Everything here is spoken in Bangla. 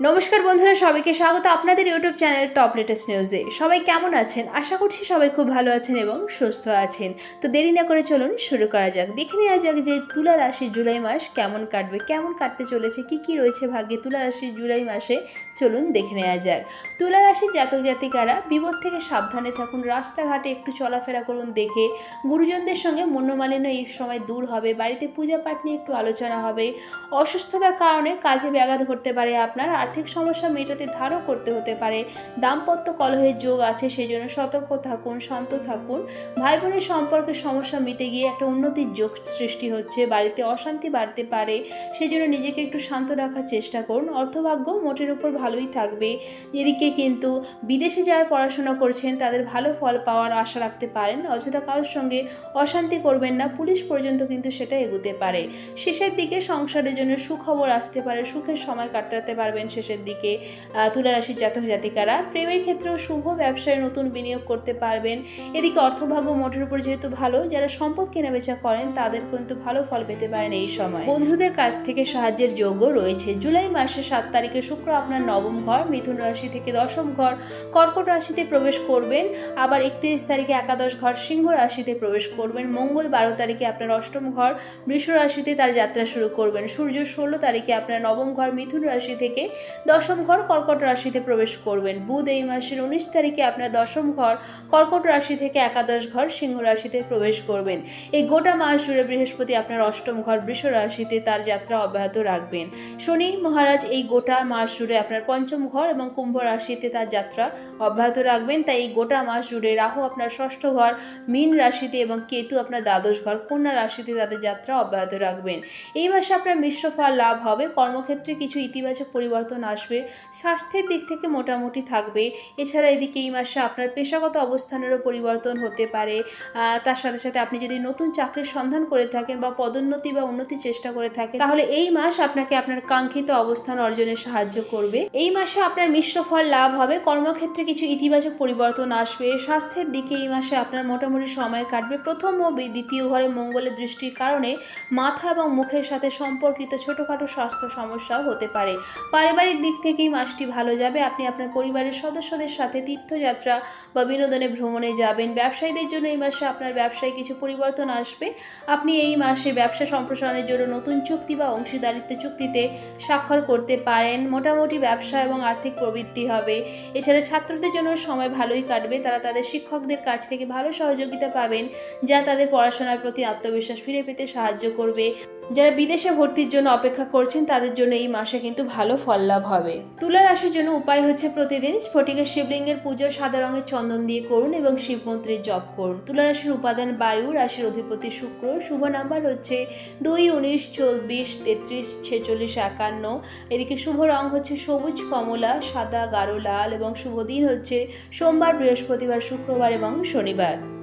নমস্কার বন্ধুরা, সবাইকে স্বাগত আপনাদের ইউটিউব চ্যানেল টপ লেটেস্ট নিউজে। সবাই কেমন আছেন? আশা করছি সবাই খুব ভালো আছেন এবং সুস্থ আছেন। তো দেরি না করে চলুন শুরু করা যাক। দেখে নেওয়া যাক যে তুলা রাশি জুলাই মাস কেমন কাটবে, কেমন কাটতে চলেছে, কি কি রয়েছে ভাগ্যে তুলা রাশি জুলাই মাসে? চলুন দেখে নেওয়া যাক। তুলা রাশির জাতক জাতিকারা বিপদ থেকে সাবধানে থাকুন, রাস্তাঘাটে একটু চলাফেরা করুন দেখে। গুরুজনদের সঙ্গে মনোমালিন্য এই সময় দূর হবে, বাড়িতে পূজা পাঠ নিয়ে একটু আলোচনা হবে। অসুস্থতার কারণে কাজে ব্যাঘাত ঘটতে পারে আপনার আর্থিক সমস্যা মেটাতে ধারও করতে হতে পারে। দাম্পত্য কলহের যোগ আছে সেই জন্য সতর্ক থাকুন, শান্ত থাকুন। ভাই বোনের সম্পর্কে সমস্যা মিটে গিয়ে একটা উন্নতির যোগ সৃষ্টি হচ্ছে, বাড়িতে অশান্তি বাড়তে পারে সেই জন্য নিজেকে একটু শান্ত রাখার চেষ্টা করুন। অর্থভাগ্য মোটের উপর ভালোই থাকবে। এদিকে কিন্তু বিদেশে যারা পড়াশোনা করছেন, তাদের ভালো ফল পাওয়ার আশা রাখতে পারেন, অযথা কারোর সঙ্গে অশান্তি করবেন না, পুলিশ পর্যন্ত কিন্তু সেটা এগোতে পারে। শেষের দিকে সংসারের জন্য সুখবর আসতে পারে, সুখের সময় কাটাতে পারবেন শেষের দিকে আহ, তুলা রাশির জাতক জাতিকারা প্রেমের ক্ষেত্রেও শুভ ব্যবসায় নতুন বিনিয়োগ করতে পারবেন। এদিকে অর্থভাগ্য মোটের উপর যেহেতু ভালো যারা সম্পদ কেনাবেচা করেন তাদের কিন্তু ভালো ফল পেতে পারেন এই সময়। বন্ধুদের কাছ থেকে সাহায্যের যোগ্য রয়েছে জুলাই মাসের সাত তারিখে শুক্র আপনার নবম ঘর মিথুন রাশি থেকে দশম ঘর কর্কট রাশিতে প্রবেশ করবেন আবার একত্রিশ তারিখে একাদশ ঘর সিংহ রাশিতে প্রবেশ করবেন মঙ্গল বারো তারিখে আপনার অষ্টম ঘর বৃষ রাশিতে তার যাত্রা শুরু করবেন সূর্য ষোলো তারিখে আপনার নবম ঘর মিথুন রাশি থেকে দশম ঘর কর্কট রাশিতে প্রবেশ করবেন। বুধ এই মাসের উনিশ তারিখে আপনার দশম ঘর কর্কট রাশি থেকে একাদশ ঘর সিংহ রাশিতে প্রবেশ করবেন। এই গোটা মাস জুড়ে বৃহস্পতি আপনার অষ্টম ঘর বৃষ রাশিতে তার যাত্রা অব্যাহত রাখবেন। শনি মহারাজ এই গোটা মাস জুড়ে আপনার পঞ্চম ঘর এবং কুম্ভ রাশিতে তার যাত্রা অব্যাহত রাখবেন। তাই এই গোটা মাস জুড়ে রাহু আপনার ষষ্ঠ ঘর, মীন রাশিতে এবং কেতু আপনার দ্বাদশ ঘর, কন্যা রাশিতে তাদের যাত্রা অব্যাহত রাখবেন। এই মাসে আপনার মিশ্র ফল লাভ হবে। কর্মক্ষেত্রে কিছু ইতিবাচক পরিবর্তন আসবে, স্বাস্থ্যের দিক থেকে মোটামুটি থাকবে। এছাড়া এদিকে এই মাসে আপনার পেশাগত অবস্থানেরও পরিবর্তন হতে পারে। তার সাথে সাথে আপনি যদি নতুন চাকরির সন্ধান করে থাকেন বা পদোন্নতি বা উন্নতির চেষ্টা করে থাকেন, তাহলে এই মাস আপনাকে আপনার কাঙ্ক্ষিত অবস্থান অর্জনে সাহায্য করবে। এই মাসে আপনার মিশ্র ফল লাভ হবে, কর্মক্ষেত্রে কিছু ইতিবাচক পরিবর্তন আসবে। স্বাস্থ্যের দিকে এই মাসে আপনার মোটামুটি সময় কাটবে। প্রথম ও দ্বিতীয় ঘরে মঙ্গলের দৃষ্টির কারণে মাথা এবং মুখের সাথে সম্পর্কিত ছোটোখাটো স্বাস্থ্য সমস্যাও হতে পারে। পারিবারিক দিক থেকেই মাসটি ভালো যাবে। আপনি আপনার পরিবারের সদস্যদের সাথে তীর্থযাত্রা বা বিনোদনে ভ্রমণে যাবেন। ব্যবসায়ীদের জন্য এই মাসে আপনার ব্যবসায় কিছু পরিবর্তন আসবে। আপনি এই মাসে ব্যবসা সম্প্রসারণের জন্য নতুন চুক্তি বা অংশীদারিত্ব চুক্তিতে স্বাক্ষর করতে পারেন। মোটামুটি ব্যবসা এবং আর্থিক প্রবৃদ্ধি হবে। এছাড়া ছাত্রদের জন্য সময় ভালোই কাটবে। তারা তাদের শিক্ষকদের কাছ থেকে ভালো সহযোগিতা পাবেন, যা তাদের পড়াশোনার প্রতি আত্মবিশ্বাস ফিরে পেতে সাহায্য করবে। যারা বিদেশে ভর্তির জন্য অপেক্ষা করছেন, তাদের জন্য এই মাসে কিন্তু ভালো ফল লাভ হবে। তুলা রাশির জন্য উপায় হচ্ছে প্রতিদিন স্ফটিকের শিবলিঙ্গের পুজো, সাদা রঙের চন্দন দিয়ে করুন এবং শিব মন্ত্রের জপ করুন। তুলা রাশির উপাদান বায়ু, রাশির অধিপতি শুক্র। শুভ নাম্বার হচ্ছে দুই উনিশ চব্বিশ তেত্রিশ ছেচল্লিশ একান্ন। এদিকে শুভ রং হচ্ছে সবুজ কমলা, সাদা গাঢ় লাল এবং শুভ দিন হচ্ছে সোমবার, বৃহস্পতিবার, শুক্রবার এবং শনিবার।